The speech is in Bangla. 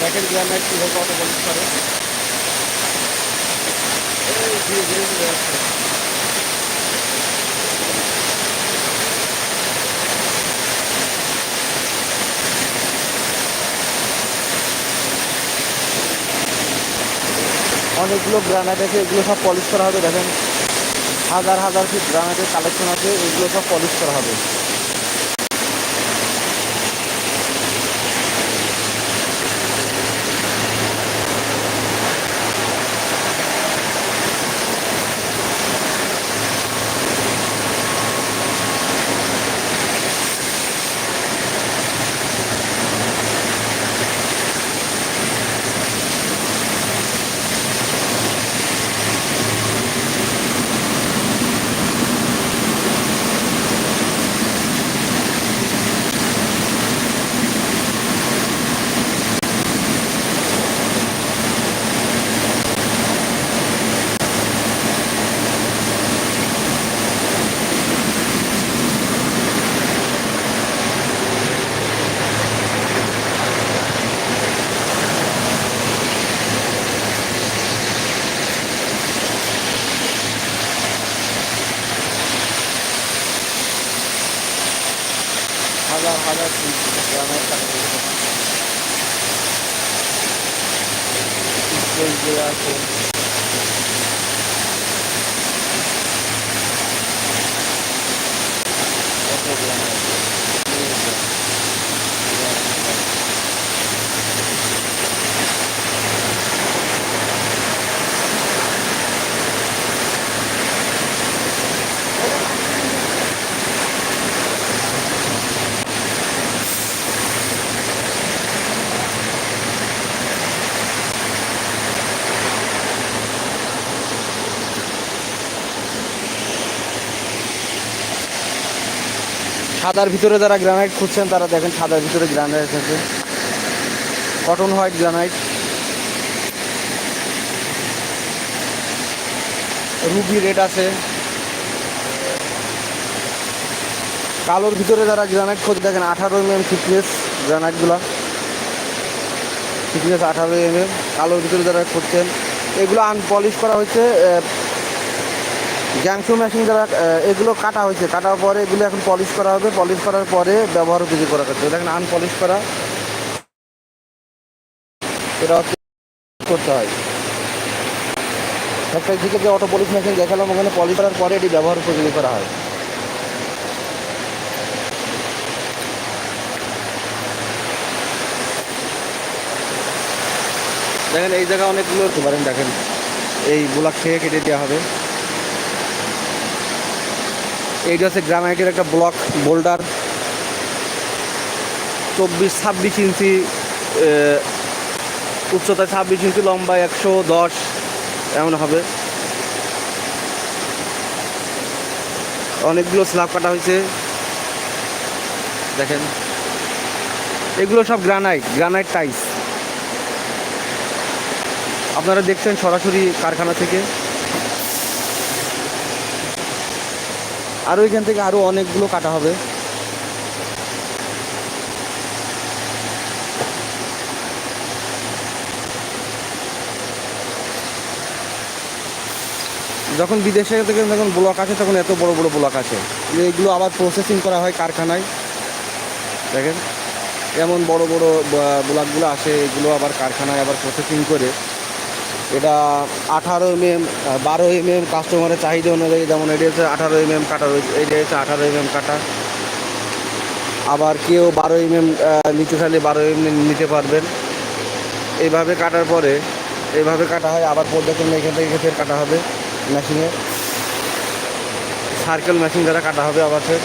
দেখেন গ্রানাইট কীভাবে কত পলিশ করে অনেকগুলো গ্রানাইট আছে, এগুলো সব পলিশ করা হবে, দেখেন। হাজার হাজার ফিট গ্রানাইটের কালেকশন আছে, এগুলো সব পলিশ করা হবে। হাজার হাজার কালেকশন দেওয়া আছে কত গ্রানাইট সাদার ভিতরে যারা গ্রানাইট খুঁজছেন, তারা দেখেন সাদার ভিতরে গ্রানাইট আছে। Cotton white granite ruby red আছে। কালোর ভিতরে যারা গ্রানাইট খোঁজ, দেখেন আঠারো এম এম থিকনেস গ্রানাইটগুলো থিকনেস আঠারো এম এম কালোর ভিতরে যারা খুঁজছেন, এগুলো আনপলিশ করা হয়েছে গ্যাংসু মেশিন দ্বারা এগুলো কাটা হয়েছে। কাটার পরে এগুলো এখন পলিশ করা হবে। পলিশ করার পরে ব্যবহার উপযোগী করা হচ্ছে দেখেন আনপলিশ করা। এটা করতে হয়। একটা দিকে যে অটো পলিশ মেশিন দেখালাম, ওখানে পলিশ করার পরে এটি ব্যবহার উপযোগী করা হয়। দেখেন, এই জায়গায় অনেকগুলো হতে পারেন দেখেন। এই ব্লক খেয়ে কেটে দেওয়া হবে। এইটা হচ্ছে গ্রানাইটের একটা ব্লক বোল্ডার চব্বিশ ছাব্বিশ ইঞ্চি আহ, উচ্চতা ছাব্বিশ ইঞ্চি লম্বা একশো দশ এমন হবে। অনেকগুলো স্ল্যাব কাটা হয়েছে। দেখেন। এগুলো সব গ্রানাইট গ্রানাইট টাইস আপনারা দেখছেন সরাসরি কারখানা থেকে। আরও এখান থেকে আরও অনেকগুলো কাটা হবে। যখন বিদেশে থেকে যখন ব্লক আছে তখন এত বড় বড় ব্লক আছে এগুলো আবার প্রসেসিং করা হয় কারখানায়। দেখেন, এমন বড় বড় ব্লকগুলো আসে, এগুলো আবার কারখানায় আবার প্রসেসিং করে। এটা আঠারো এম এম বারো এম এম কাস্টমারের চাহিদা অনুযায়ী যেমন এটি হচ্ছে আঠারো এম এম কাটা রয়েছে এটি হচ্ছে আঠারো এম এম কাটা। আবার কেউ বারো এম এম নিচে চাইলে বারো এম এম নিতে পারবেন। এইভাবে কাটার পরে এইভাবে কাটা হয়, আবার পর দেখুন এখান থেকে ফের কাটা হবে মেশিনে সার্কেল মেশিন দ্বারা কাটা হবে আবার ফের।